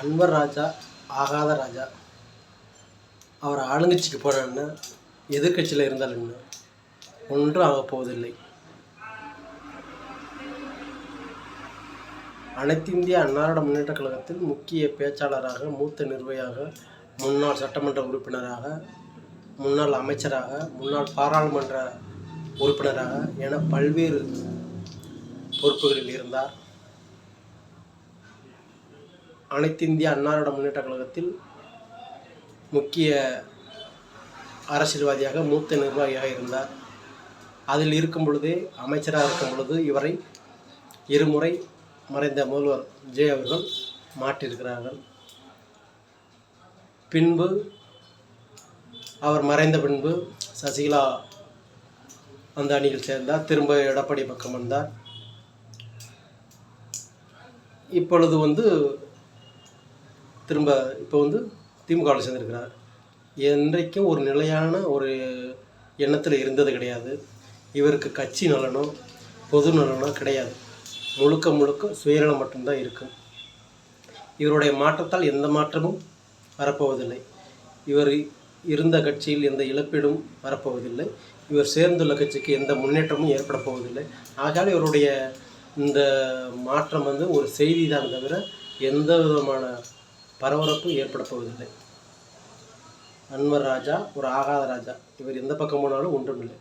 அன்வர் ராஜா ஆகாத ராஜா. அவர் ஆளுங்கட்சிக்கு போனான்னு எதிர்க்கட்சியில் இருந்தால் என்ன ஒன்றும் ஆகப் போவதில்லை. அனைத்திந்திய அன்னாரோட முன்னேற்றக் கழகத்தில் முக்கிய பேச்சாளராக மூத்த நிர்வாகியாக முன்னாள் சட்டமன்ற உறுப்பினராக முன்னாள் அமைச்சராக முன்னாள் பாராளுமன்ற உறுப்பினராக என பல்வேறு பொறுப்புகளில் இருந்தார். அனைத்திந்திய அன்னாரோட முன்னேற்றக் கழகத்தில் முக்கிய அரசியல்வாதியாக மூத்த நிர்வாகியாக இருந்தார். அதில் இருக்கும் பொழுதே அமைச்சராக இருக்கும் பொழுது இவரை இருமுறை மறைந்த முதல்வர் விஜய் அவர்கள் மாட்டியிருக்கிறார்கள் பின்பு அவர் மறைந்த பின்பு சசிகலா அந்த அணியில் சேர்ந்தார். திரும்ப எடப்பாடி பக்கம் வந்தார். இப்பொழுது வந்து திரும்ப இப்போ வந்து திமுகவில் சேர்ந்திருக்கிறார். என்றைக்கும் ஒரு நிலையான ஒரு எண்ணத்தில் இருந்தது கிடையாது. இவருக்கு கட்சி நலனோ பொது நலனோ கிடையாது. முழுக்க முழுக்க சுயநலம் மட்டும்தான் இருக்கும் இவருடைய மாற்றத்தால் எந்த மாற்றமும் வரப்போவதில்லை. இவர் இருந்த கட்சியில் எந்த இழப்பீடும் வரப்போவதில்லை. இவர் சேர்ந்துள்ள கட்சிக்கு எந்த முன்னேற்றமும் ஏற்பட போவதில்லை. ஆகையால் இவருடைய இந்த மாற்றம் வந்து ஒரு செய்தி தான் தவிர எந்த விதமான பரபரப்பும் ஏற்பட போவதில்லை. அன்வர் ராஜா ஒரு ஆகாத ராஜா. இவர் எந்த பக்கம் போனாலும் ஒன்றுமில்லை.